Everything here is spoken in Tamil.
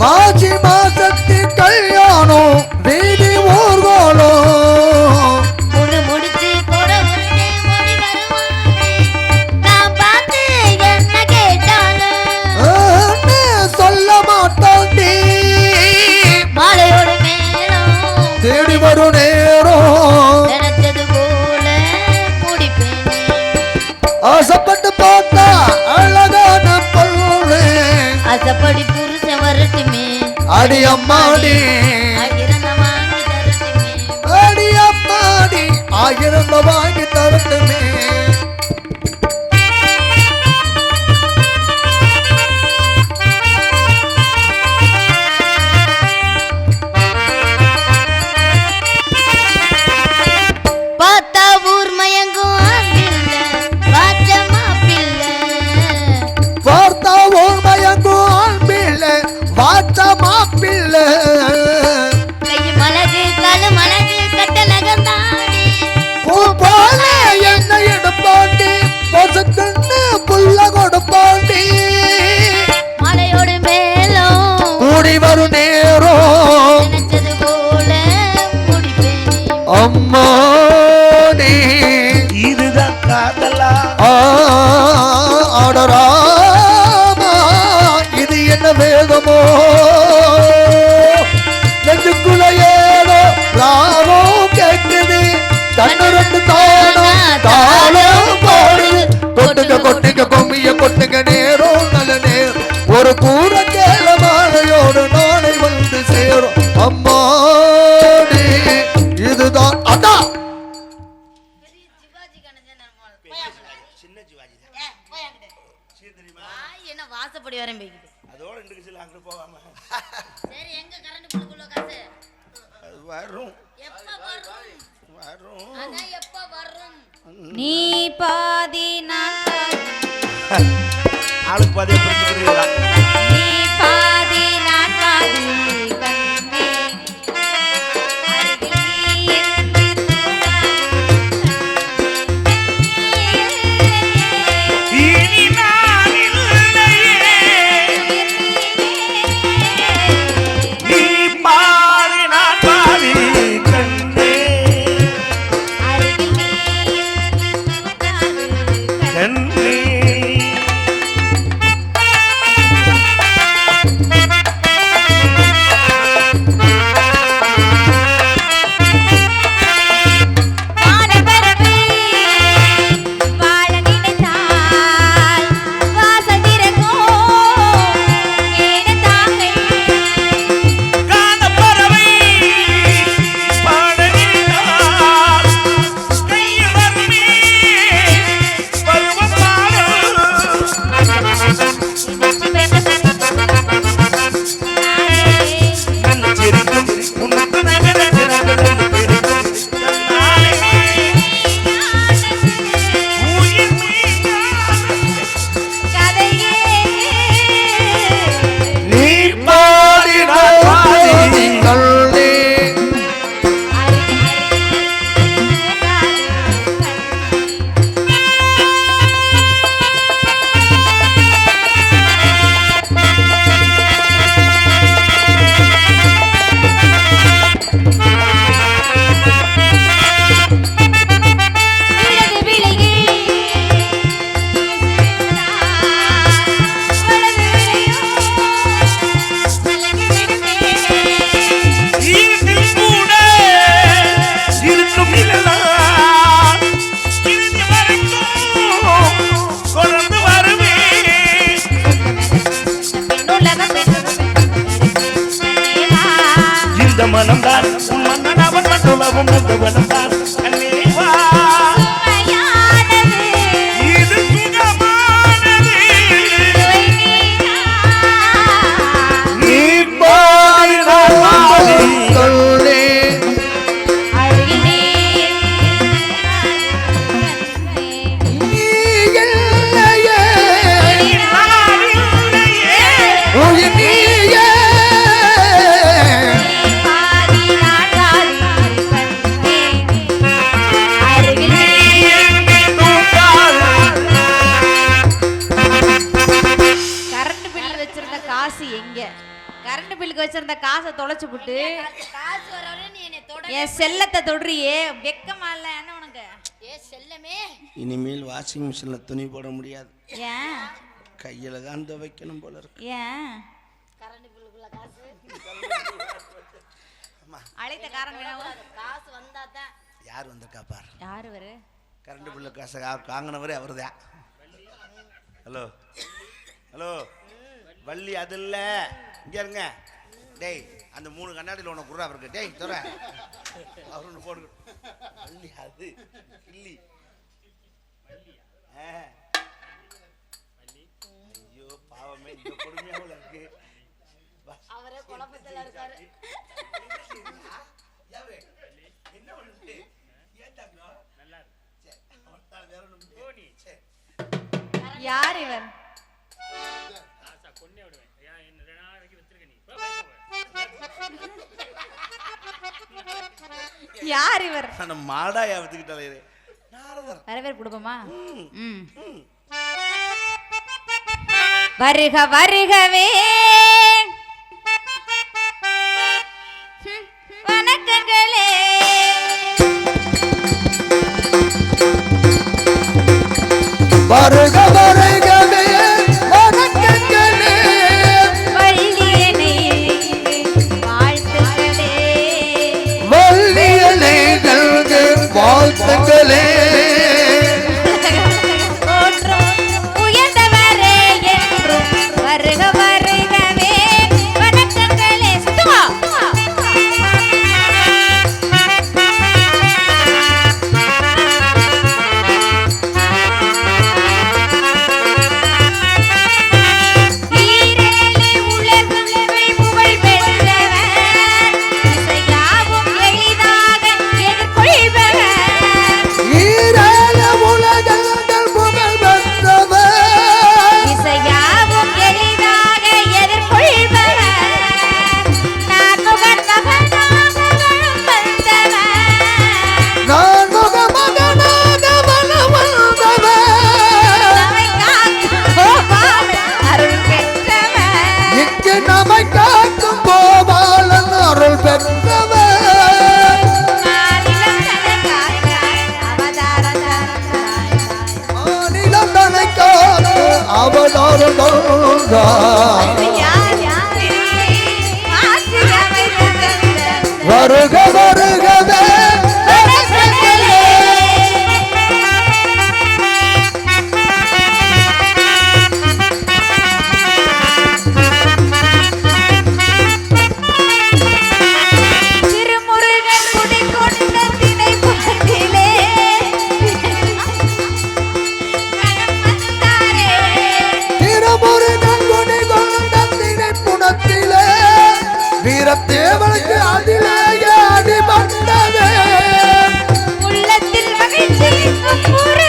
माझी माँ शक्ति कल्याण ஆடி அம்மாடி. ஆடி அம்மாடி. ஆயிரம் வாங்கி தரட்டுமே. மோதி இதுதான் காதலா? ஆடரா. சின்ன சிவாஜி என்ன வாசப்படி வரேன் போய்கிட்டு அதோட ரெண்டு சில அங்கே போகாம. சரி எங்க கரண்ட் குள்ள காசு வரும். வரும்? எப்ப வரும்? நீ பாதி நான் Todo el mundo buena வச்சிருந்த காசை தொலைச்சு புட்டு காசு வரவரை நீ என்னை தொட என் செல்லத்தை தொடுறியே வெக்கமா இல்ல என்ன உனக்கு? ஏ செல்லமே. இனிமேல் வாஷிங் மிஷினில் துணி போட முடியாது. ஏன்? கையில் தான் துவைக்கணும் போல இருக்கு. ஏன்? கரண்ட் பில்லுக்குள்ள காசு. அழைத்த காரணம் என்னவோ? காசு வந்தா தான். யார் வந்திருக்கா பார்? யாரு வரு கரண்ட் பில்லு காசை வாங்கினவரே அவர் தான் ஹலோ. ஹலோ. வள்ளி அது இல்லை. இங்கே இருங்க. டேய் அந்த மூணு கண்ணாடியில் உனக்கு குர்ரா இருக்கு டேய் தர அவர் ஒன்று போடு வள்ளி அது இல்லி ஆ. ஐயோ பாவமே இந்த கொடுமையாவில் இருக்கு. அவரே குழப்பத்துல இருக்காரு யாரு? என்ன பண்ணுது? ஏன் வேற. சரி. யார் இவர் யார் இவர்? அந்த மாடாயா வித்துக்கிட்டாலே நாரதர். வேற பேர் கொடுப்போமா? வருக வருகவே மாற்றி அமைத்த வருக Por